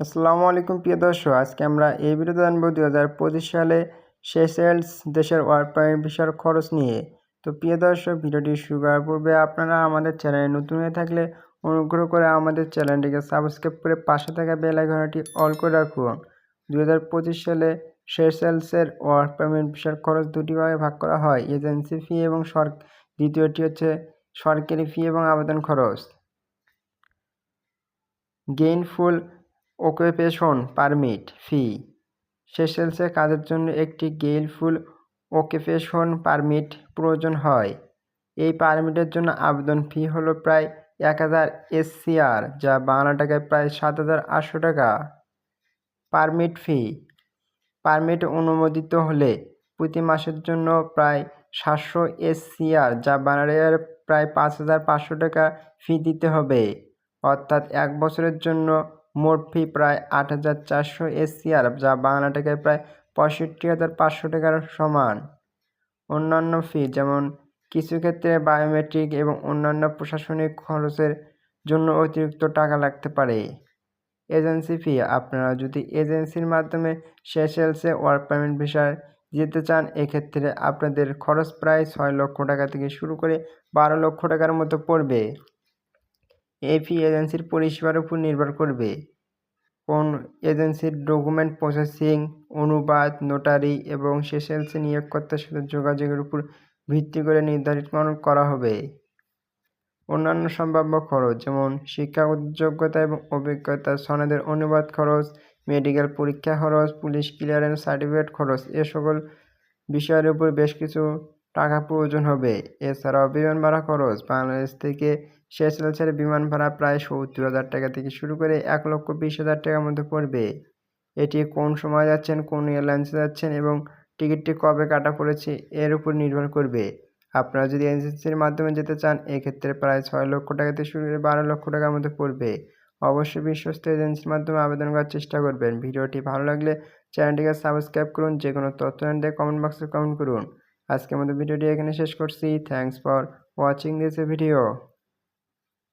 আসসালামু আলাইকুম, প্রিয় দর্শক। আজকে আমরা এই ভিডিওতে জানব দুই হাজার পঁচিশ সালে সেসেলস দেশের ওয়ার্ক পারমিট ভিসার খরচ নিয়ে। তো প্রিয় দর্শক, ভিডিওটি শুরু করার পূর্বে আপনারা আমাদের চ্যানেলে নতুন হয়ে থাকলে অনুগ্রহ করে আমাদের চ্যানেলটিকে সাবস্ক্রাইব করে পাশে থাকা বেল অল করে রাখুন। দুই হাজার পঁচিশ সালে সেসেলসের ওয়ার্ক পারমিট ভিসার খরচ দুটি ভাগে ভাগ করা হয়, এজেন্সি ফি এবং সর, দ্বিতীয়টি হচ্ছে সরকারি ফি এবং আবেদন খরচ। গেইনফুল অকুপেশন পারমিট ফি সেশেলসে কাজের জন্য একটি গেইলফুল অকুপেশন পারমিট প্রয়োজন হয়। এই পারমিটের জন্য আবেদন ফি হলো প্রায় এক হাজার এসসিআর যা বাংলা টাকায় প্রায় সাত হাজার আটশো টাকা। পারমিট ফি পারমিট অনুমোদিত হলে প্রতি মাসের জন্য প্রায় সাতশো এসসিআর যা বাংলার প্রায় পাঁচ হাজার পাঁচশো টাকা ফি দিতে হবে। অর্থাৎ এক বছরের জন্য মোট ফি প্রায় আট হাজার চারশো এসসিআর যা বাংলা টাকায় প্রায় পঁয়ষট্টি হাজার পাঁচশো টাকার সমান। অন্যান্য ফি যেমন কিছু ক্ষেত্রে বায়োমেট্রিক এবং অন্যান্য প্রশাসনিক খরচের জন্য অতিরিক্ত টাকা লাগতে পারে। এজেন্সি ফি আপনারা যদি এজেন্সির মাধ্যমে সেশেলসে ওয়ার্ক পারমিট ভিসায় যেতে চান, এক্ষেত্রে আপনাদের খরচ প্রায় ছয় লক্ষ টাকা থেকে শুরু করে বারো লক্ষ টাকার মতো পড়বে। ফি এজেন্সির পরিষেবার উপর নির্ভর করবে। কোন এজেন্সির ডকুমেন্ট প্রসেসিং, অনুবাদ, নোটারি এবং সেশেলসে নিয়োগকর্তার সাথে যোগাযোগের উপর ভিত্তি করে নির্ধারিত করা হবে। অন্যান্য সম্ভাব্য খরচ যেমন শিক্ষাগত যোগ্যতা এবং অভিজ্ঞতা, সনদের অনুবাদ খরচ, মেডিকেল পরীক্ষা খরচ, পুলিশ ক্লিয়ারেন্স সার্টিফিকেট খরচ, এ সকল বিষয়ের উপর বেশ কিছু টাকা প্রয়োজন হবে। এছাড়াও বিমান ভাড়া খরচ। বাংলাদেশ থেকে শেষেলসের বিমান ভাড়া প্রায় সত্তর হাজার টাকা থেকে শুরু করে এক লক্ষ বিশ হাজার টাকার মধ্যে পড়বে। এটি কোন সময় যাচ্ছেন, কোন এয়ারলাইন্সে যাচ্ছেন এবং টিকিটটি কবে কাটা পড়েছে, এর উপর নির্ভর করবে। আপনারা যদি এজেন্সির মাধ্যমে যেতে চান, এক্ষেত্রে প্রায় ছয় লক্ষ টাকা থেকে শুরু করে বারো লক্ষ টাকার মধ্যে পড়বে। অবশ্যই বিশ্বস্ত এজেন্সির মাধ্যমে আবেদন করার চেষ্টা করবেন। ভিডিওটি ভালো লাগলে চ্যানেলটিকে সাবস্ক্রাইব করুন। যে কোনো তথ্য জানতে কমেন্ট বক্সে কমেন্ট করুন। আজকের মতো ভিডিওটি এখানে শেষ করছি। Thanks for watching this video